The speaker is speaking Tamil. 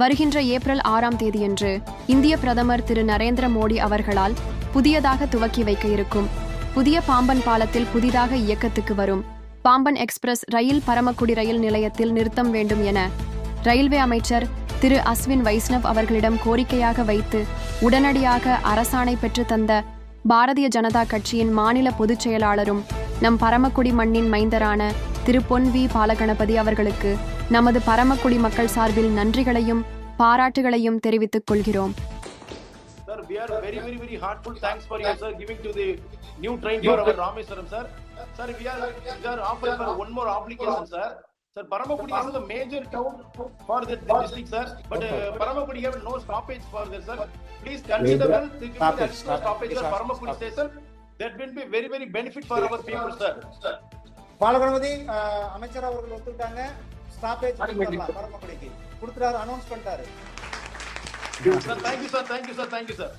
வருகின்ற ஏப்ரல் ஆறாம் தேதியன்று இந்திய பிரதமர் திரு நரேந்திர மோடி அவர்களால் புதியதாக துவக்கி வைக்க இருக்கும். புதிய பாம்பன் பாலத்தில் புதிதாக இயக்கத்துக்கு வரும். Pamban express rail Paramakudi rail நிலையத்தில் நிறுத்தம் வேண்டும் என ரயில்வே அமைச்சர் திரு அஸ்வின் வைஷ்ணவ் அவர்களிடம் கோரிக்கையாக வைத்து உடனடியாக அரசாணை பெற்று தந்த பாரதிய ஜனதா கட்சியின் மாநில பொதுச் செயலாளரும் நம் பரமக்குடி மண்ணின் மைந்தரான திரு பொன் வி பாலகணபதி அவர்களுக்கு நமது பரமக்குடி மக்கள் சார்பில் நன்றிகளையும் பாராட்டுகளையும் தெரிவித்துக் கொள்கிறோம் Sir, we are very, very, very heartful thanks for you, sir, giving to the new train for our Rameswaram, sir. Sir, we are, we are offering for one more application, sir. Sir, Paramakudi is the major town for the the district, sir. But uh, Paramakudi have no stoppage for this, sir. Please consider the the Stoppage, additional stoppage for Paramakudi station. That will be very, very benefit for our people, sir. Balaganapathi அமைச்சர் அவர்கள் ஒத்துக்கிட்டாங்க ಸ್ಟಾಪ್ அனௌன்ஸ் பண்ணிட்டாரு sir thank you sir thank you sir thank you sir